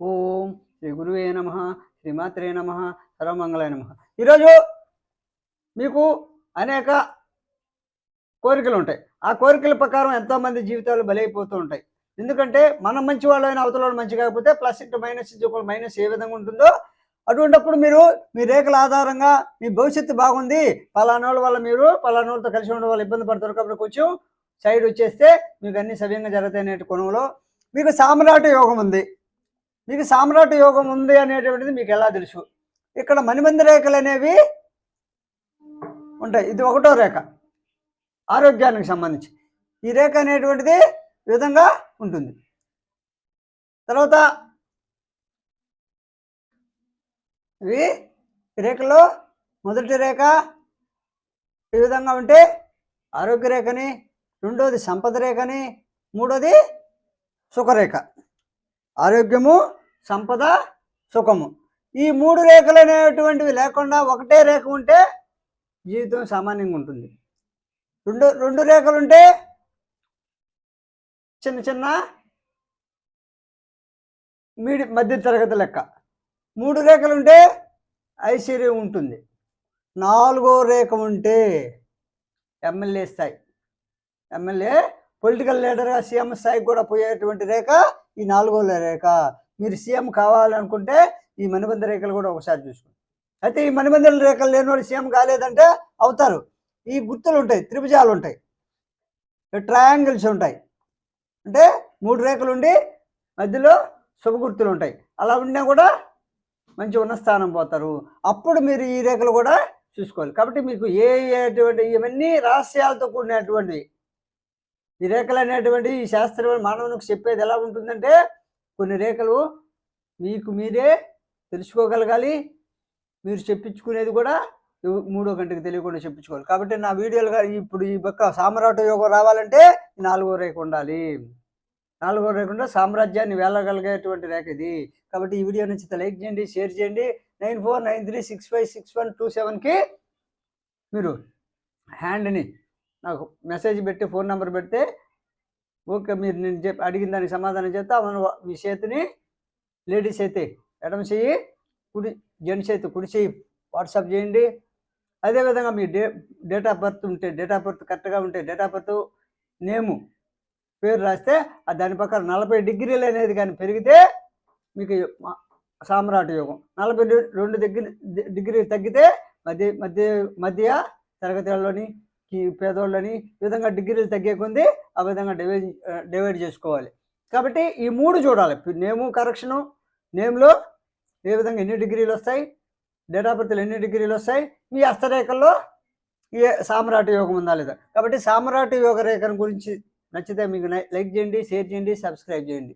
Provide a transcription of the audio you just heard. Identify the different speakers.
Speaker 1: ఓం శ్రీ గురువే నమ శ్రీమాత్రే నమ సర్వమంగళ నమ. ఈరోజు మీకు అనేక కోరికలు ఉంటాయి. ఆ కోరికల ప్రకారం ఎంతోమంది జీవితాలు బలైపోతూ ఉంటాయి. ఎందుకంటే మనం మంచి వాళ్ళైన అవతల వాళ్ళు మంచి కాకపోతే plus into minus into minus ఏ విధంగా ఉంటుందో అటువంటిప్పుడు మీరు మీ రేఖల ఆధారంగా మీ భవిష్యత్తు బాగుంది. పలానోళ్ళ వల్ల మీరు పలానోళ్ళతో కలిసి ఉండడం వల్ల ఇబ్బంది పడతారు కాబట్టి కొంచెం సైడ్ వచ్చేస్తే మీకు అన్ని సవ్యంగా జరుగుతాయి అనే కోణంలో మీకు సామ్రాట్ యోగం ఉంది. మీకు సామ్రాట్ యోగం ఉంది అనేటువంటిది మీకు ఎలా తెలుసు? ఇక్కడ మణిమంది రేఖలు అనేవి ఉంటాయి. ఇది ఒకటో రేఖ. ఆరోగ్యానికి సంబంధించి. ఈ రేఖ అనేటువంటిది ఈ విధంగా ఉంటుంది. తర్వాత ఇవి ఈ రేఖలో మొదటి రేఖ ఈ విధంగా ఉంటే ఆరోగ్య రేఖని రెండోది సంపద రేఖని మూడోది సుఖరేఖ. ఆరోగ్యము సంపద సుఖము. ఈ మూడు రేఖలు అనేటువంటివి లేకుండా ఒకటే రేఖ ఉంటే జీవితం సామాన్యంగా ఉంటుంది. రెండు రెండు రేఖలు ఉంటే చిన్న చిన్న మీడి మధ్య తరగతి లెక్క. మూడు రేఖలు ఉంటే ఐశ్వర్యం ఉంటుంది. నాలుగో రేఖ ఉంటే ఎమ్మెల్యే స్థాయి. ఎమ్మెల్యే పొలిటికల్ లీడర్గా సీఎం స్థాయికి కూడా పోయేటువంటి రేఖ ఈ నాలుగో రేఖ. మీరు సీఎం కావాలనుకుంటే ఈ మణిబంధ రేఖలు కూడా ఒకసారి చూసుకోండి. అయితే ఈ మణిబంధ రేఖలు లేని వాళ్ళు సీఎం కాలేదంటే అవుతారు. ఈ గుర్తులు ఉంటాయి త్రిభుజాలు ఉంటాయి. ట్రయాంగిల్స్ ఉంటాయి. అంటే మూడు రేఖలు ఉండి మధ్యలో శుభ గుర్తులు ఉంటాయి. అలా ఉన్నా కూడా మంచి ఉన్న స్థానం పోతారు. అప్పుడు మీరు ఈ రేఖలు కూడా చూసుకోవాలి. కాబట్టి మీకు ఏ అటువంటి ఇవన్నీ రహస్యాలతో కూడినటువంటివి ఈ రేఖలు అనేటువంటి ఈ శాస్త్రం మానవునికి చెప్పేది ఎలా ఉంటుందంటే కొన్ని రేఖలు మీకు మీరే తెలుసుకోగలగాలి. మీరు చెప్పించుకునేది కూడా మూడో గంటకు తెలియకుండా చెప్పించుకోవాలి. కాబట్టి నా వీడియోలు ఇప్పుడు ఈ పక్క సామ్రాట్ యోగం రావాలంటే నాలుగో రేఖ ఉండాలి. నాలుగో రేఖ ఉంటే సామ్రాజ్యాన్ని వెళ్ళగలిగేటువంటి రేఖ ఇది. కాబట్టి ఈ వీడియో నుంచి లైక్ చేయండి షేర్ చేయండి. Nine four nine three six five six one two సెవెన్కి మీరు హ్యాండ్ని నాకు మెసేజ్ పెట్టి ఫోన్ నెంబర్ పెడితే ఓకే మీరు నేను చెప్పి అడిగిన దానికి సమాధానం చేస్తే అవును మీ చేతిని లేడీస్ అయితే ఎడమ చెయ్యి కుడి జెంట్స్ చేతి కుడి చేయి వాట్సాప్ చేయండి. అదేవిధంగా మీ డే డేట్ ఆఫ్ బర్త్ ఉంటే డేట్ ఆఫ్ బర్త్ కరెక్ట్గా ఉంటే డేట్ ఆఫ్ బర్త్ నేము పేరు రాస్తే ఆ దాని ప్రకారం నలభై డిగ్రీలు అనేది కానీ పెరిగితే మీకు సామ్రాట్ యోగం. నలభై రెండు డిగ్రీ డిగ్రీలు తగ్గితే మధ్య మధ్య మధ్య తరగతి వాళ్ళని పేదోళ్ళని ఈ విధంగా డిగ్రీలు తగ్గే కొంది ఆ విధంగా డివైడ్ డివైడ్ చేసుకోవాలి. కాబట్టి ఈ మూడు చూడాలి. నేము కరెక్షను నేమ్లో ఏ విధంగా ఎన్ని డిగ్రీలు వస్తాయి డేట్ ఆఫ్ బర్త్లో ఎన్ని డిగ్రీలు వస్తాయి మీ హస్తరేఖల్లో ఏ సామ్రాట్ యోగం ఉందా లేదా. కాబట్టి సామ్రాట్ యోగ రేఖను గురించి నచ్చితే మీకు లైక్ చేయండి షేర్ చేయండి సబ్స్క్రైబ్ చేయండి.